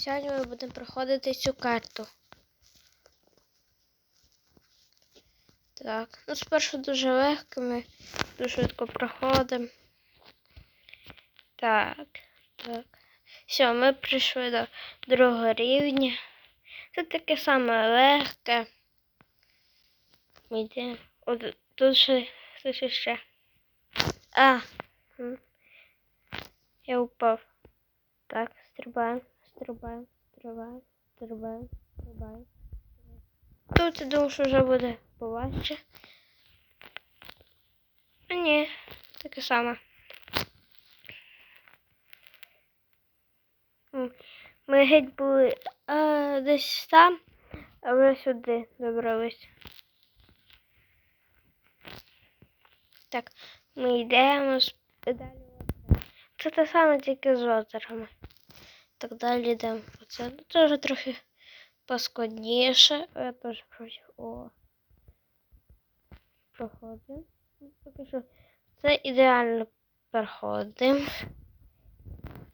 Сьогодні ми будемо проходити цю карту. Так, ну спершу дуже легко, ми дуже швидко проходимо. Так, так. Все, ми прийшли до другого рівня. Це таке саме легке. Ми йдемо. От тут ще хтось ще. А. Я упав. Так, стрибаємо, стрибаємо, стрибаємо, стрибаємо, стрибаємо. Тут я думаю, що вже буде поважче. А ні, таке саме. Ми геть були а, десь там, а вже сюди добрались. Так, ми йдемо далі. Це те саме тільки з озерами. Так далі йдемо. Оце ну, теж трохи поскладніше. Я теж проти. О. Проходимо. Ну, Поки що це ідеально проходимо.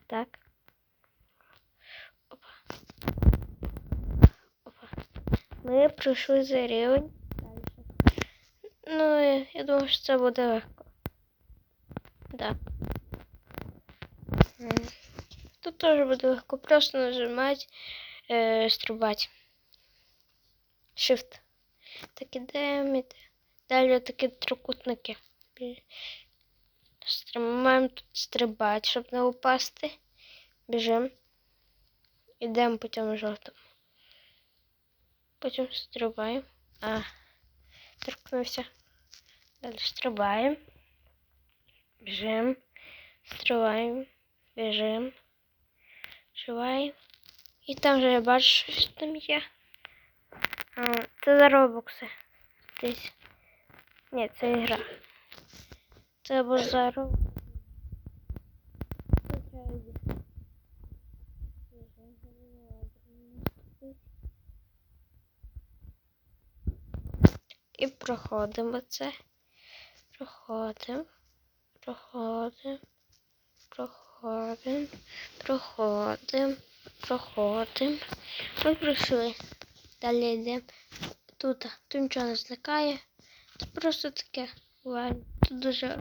Так. Опа. Опа. Ми пройшли за рівень. Далі. Ну, я, я думаю, що це буде легко. Да. М. Тут теж буде легко просто нажимати, е, стрибати. Shift. Так ідемо, іде. Далі такі трикутники. Бі- стрим- Маємо тут стрибати, щоб не упасти. Біжимо. Ідемо по цьому жовтому. Потім стрибаємо. А, торкнувся. Далі стрибаємо. Біжимо. Стрибаємо. Біжимо. Стрибаємо. І там вже я бачу, що там є. А, це за робокси. Десь. Ні, це ігра. Це або за робокси. І проходимо це. Проходимо. Проходимо. Проходимо. Проходимо. Проходимо. Ми пройшли. Далі йдемо. Тут, тут нічого не зникає. Це просто таке. буває. Тут дуже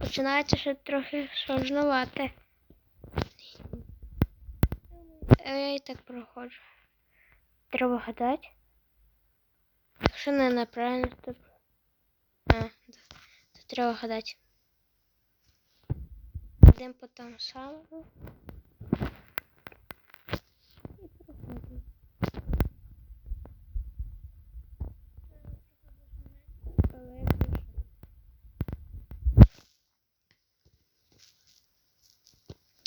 починається ще трохи сложновато. А Я і так проходжу. Треба гадати. Якщо не неправильно, то. А. То треба гадати. Йдемо по тому самому.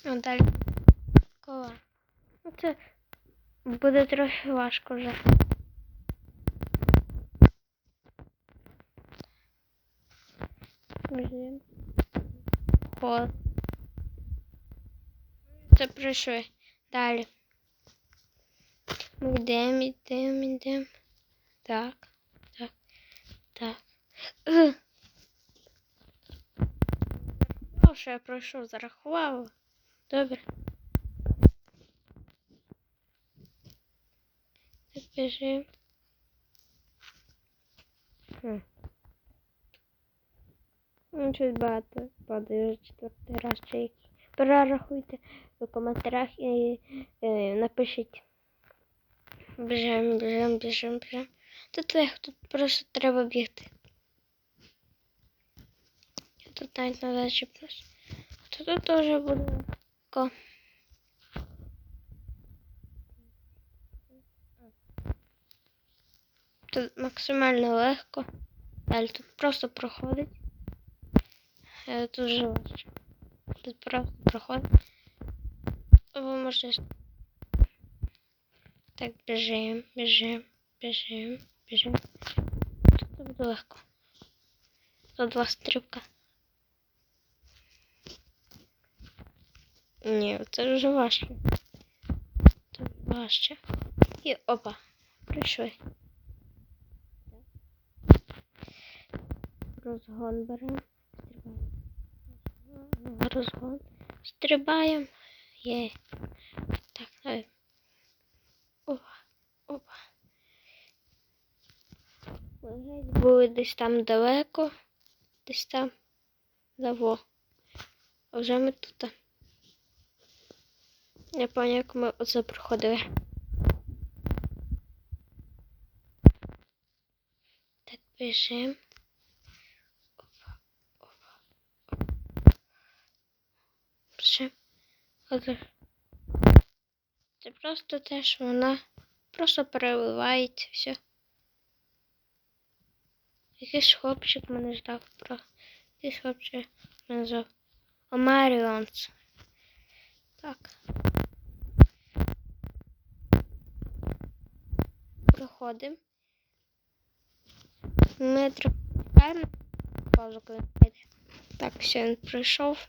А далі. Кола. Ну, Це буде трохи важко вже. Біжимо. Ход. Пройшли. Далі. Ми йдемо, йдемо, йдемо. Так, так, так. Ну, що я пройшов, зарахувала. Добре. Так, біжимо. Ну, щось багато падає четвертий раз чи який. Перерахуйте в коментарях і е, напишіть. Біжимо, біжимо, біжимо, біжимо. Тут легко, тут просто треба бігти. Тут навіть не зачеплюсь. То тут теж буде легко. Тут максимально легко. Далі тут просто проходить. Е, Тут же важче. Тут проходить. Ви можете. Так, біжимо, біжимо, біжимо, біжимо. Тут буде легко. Тут два стрибка. Ні, це вже важче. Тут важче. І опа, прийшли. Розгон беремо розгон. Стрибаємо. Є. Так, давай. Опа, опа. Були десь там далеко, десь там даво. А вже ми тут. Я пам'ятаю, як ми оце проходили. Так, біжимо. Оце. Це просто те, що вона просто переливається все. Якийсь хлопчик мене ждав про. Якийсь хлопчик мене ждав. Омаріонс. Так. Проходимо. Ми трохи паузу, коли. Так, все, він пройшов.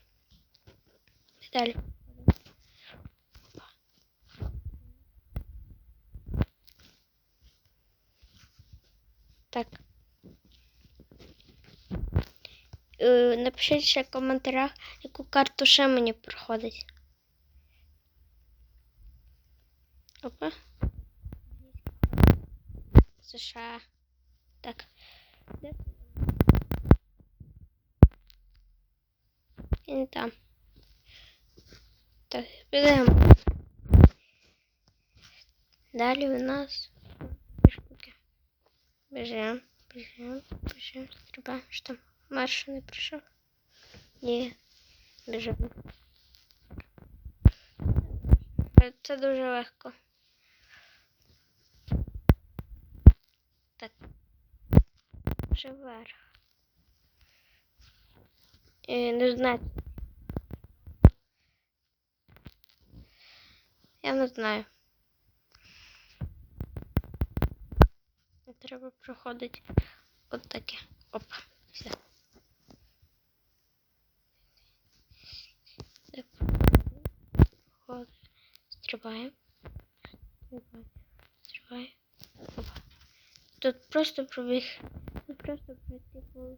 Далі. Так. Е, Напишіть ще в коментарях, яку карту ще мені проходить. Опа. США. Так. Ти? Він там. Так, підемо. Далі у нас штуки. Біжимо, біжимо, біжимо. Треба, що там марш не прийшов. Ні, біжимо. Це дуже легко. Так. Вже вверх. Е, не знаю. Я не знаю. Треба проходити от таке. Опа. Все. Так. Проходимо. Стрибаємо. Стрибаємо. Тут просто пробіг. Тут просто пройти по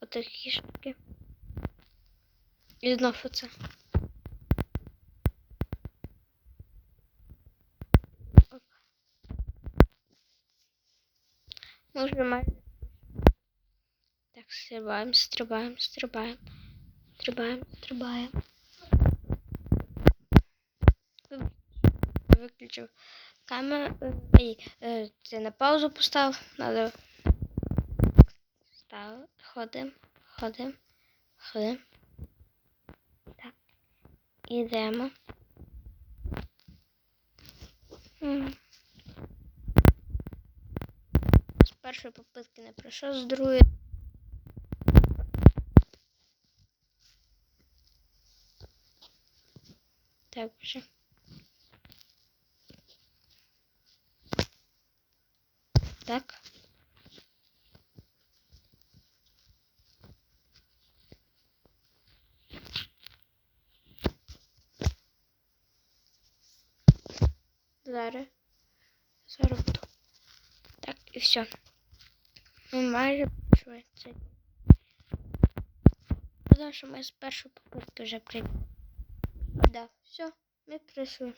отакі штуки. І знов оце. Так, стрибаємо, стрибаємо, стрибаємо. Стрибаємо, стрибаємо. Вибач, я Виключив камеру. е, це на паузу поставив. Надо. Став. Ходим, ходим, ходим. Так. Ідемо. З першої попитки не пройшов, з другої. Так вже. Так. Зараз. Зараз. Так, і все. Ми майже пройшли це. Потому що ми з першої попитки вже прийшли. Да, все, ми прийшли.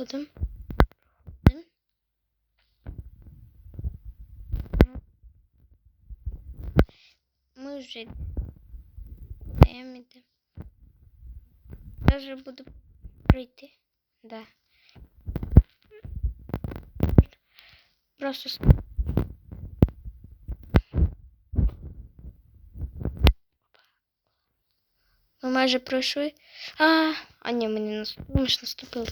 Так, проходимо. Проходимо. Ми вже йдемо, йдемо. Я вже буду прийти. Да. Просто с- Ми майже пройшли. А, а ні, ми не наступили. Ми ж наступили.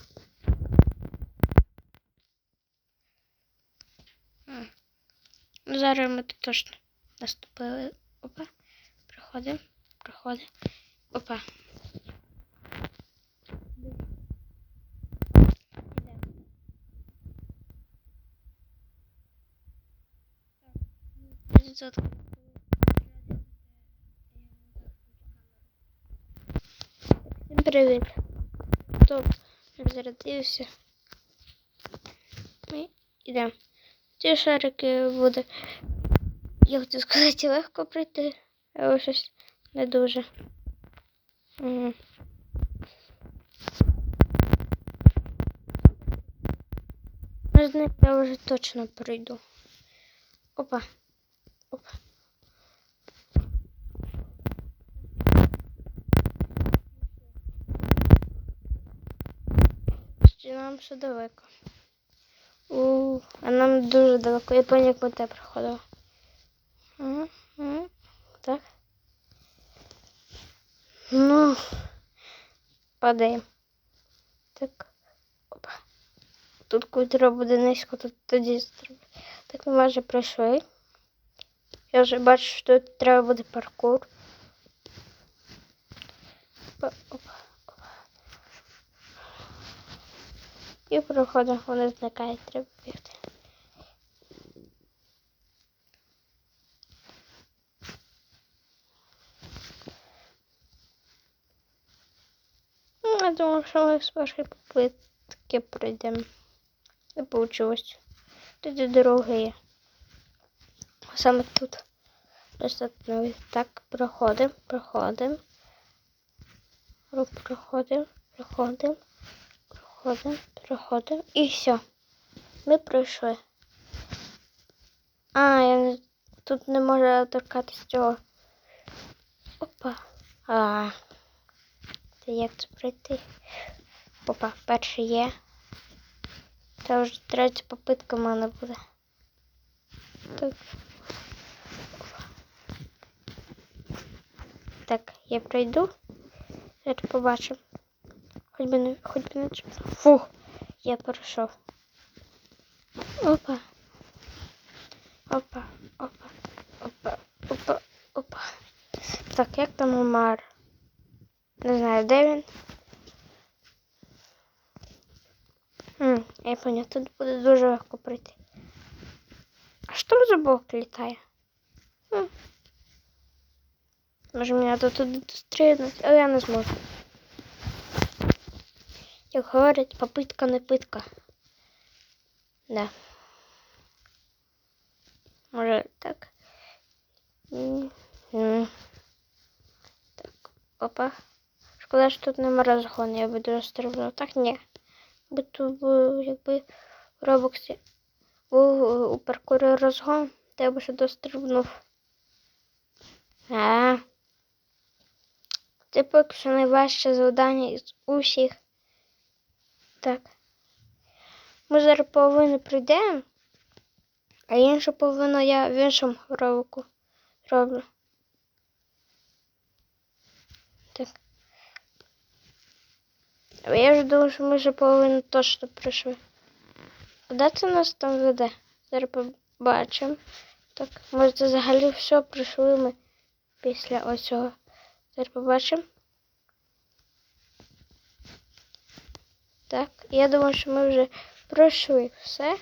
Ну, зараз ми тут точно наступили. Опа. Проходимо. Проходимо. Опа. Всім привіт. Топ зарядився. Ми йдемо. Ці шарики буде, я хотів сказати, легко пройти, але щось не дуже. Не через них я вже точно пройду. Опа. Опа. Ще нам ще далеко. У, а нам дуже далеко. Я пам'ятаю, як ми те проходили. Так. Ну, падаємо. Так. Опа. Тут коли буде низько, то тоді треба. Так ми майже пройшли. Я вже бачу, що тут треба буде паркур. Опа. І проходимо, вони зникають, треба бігти. Ну, Я думаю, що ми з першої попитки пройдемо. Не вийшло. Тоді дороги є. Саме тут. Достатньо. Так, проходимо, проходимо. Проходимо, проходимо, проходимо, проходимо. І все. Ми пройшли. А, я тут не можу торкатися цього. Опа. А. Це як це пройти? Опа, перший є. Це вже третя попитка в мене буде. Так. Так, я пройду. Зараз побачимо. Хоч би не, хоч би не чіпно. Фух, я пройшов. Опа. Опа, опа, опа, опа, опа. Так, як там Омар? Не знаю, де він. М, я понял, тут буде дуже легко пройти. А що там за бок літає? М. Може мене тут туди дострінуть, але я не зможу. Як говорять, попитка не питка. Да. Може так. Так, опа. Шкода, що тут нема розгону, я би дуже. Так, ні. Бо тут якби в робоксі був е, у паркурі розгон, то я би ще дострибнув. А. Це поки що найважче завдання із усіх. Так. Ми зараз половину пройдемо, а іншу половину я в іншому робоку роблю. Так. А Я ж думаю, що ми вже половину точно пройшли. Куди це нас там веде? Зараз побачимо. Так, може взагалі все пройшли ми після оцього. Зараз побачимо. Так, я думаю, що ми вже пройшли все.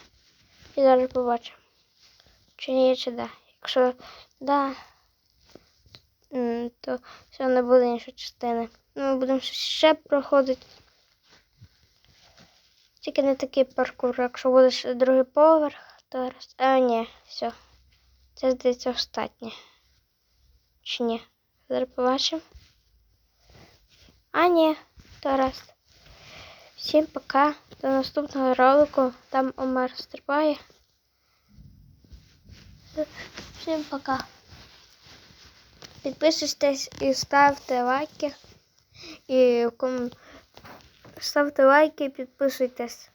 І зараз побачимо. Чи ні, чи да. Якщо да, то все не буде іншої частини. Ну, Ми будемо ще проходити. Тільки не такий паркур, якщо буде другий поверх, то раз. А, ні, все. Це здається остатнє. Чи ні? Зараз побачимо. А, ні, то раз. Всім пока. До наступного ролику. Там Омар стрибає. Всім пока. Підписуйтесь і ставте лайки. І ком... ставте лайки і підписуйтесь.